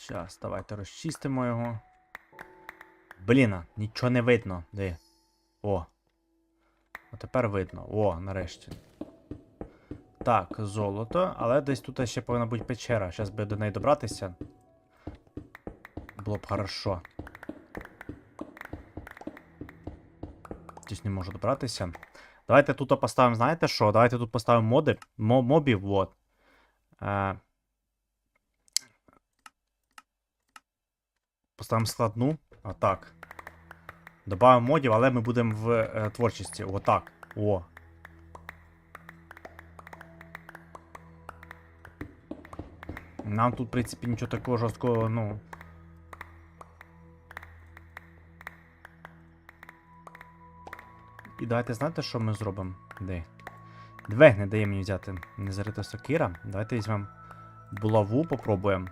Щас, давайте розчистимо його. Блін, нічого не видно. Де? О. А тепер видно. О, нарешті. Так, золото, але десь тут ще повинна бути печера. Зараз би до неї добратися. Було б хорошо. Десь не можу добратися. Давайте тут поставимо, знаєте що? Давайте тут поставимо моди, мо- мобів, вот. Е, поставимо складну. Отак. Добавимо модів, але ми будемо в е, творчості. Отак. О. Нам тут, в принципі, нічого такого жорсткого, ну. І давайте знаєте, що ми зробимо? Де? Две не дає мені взяти. Не зарита сокира. Давайте візьмемо булаву, попробуємо.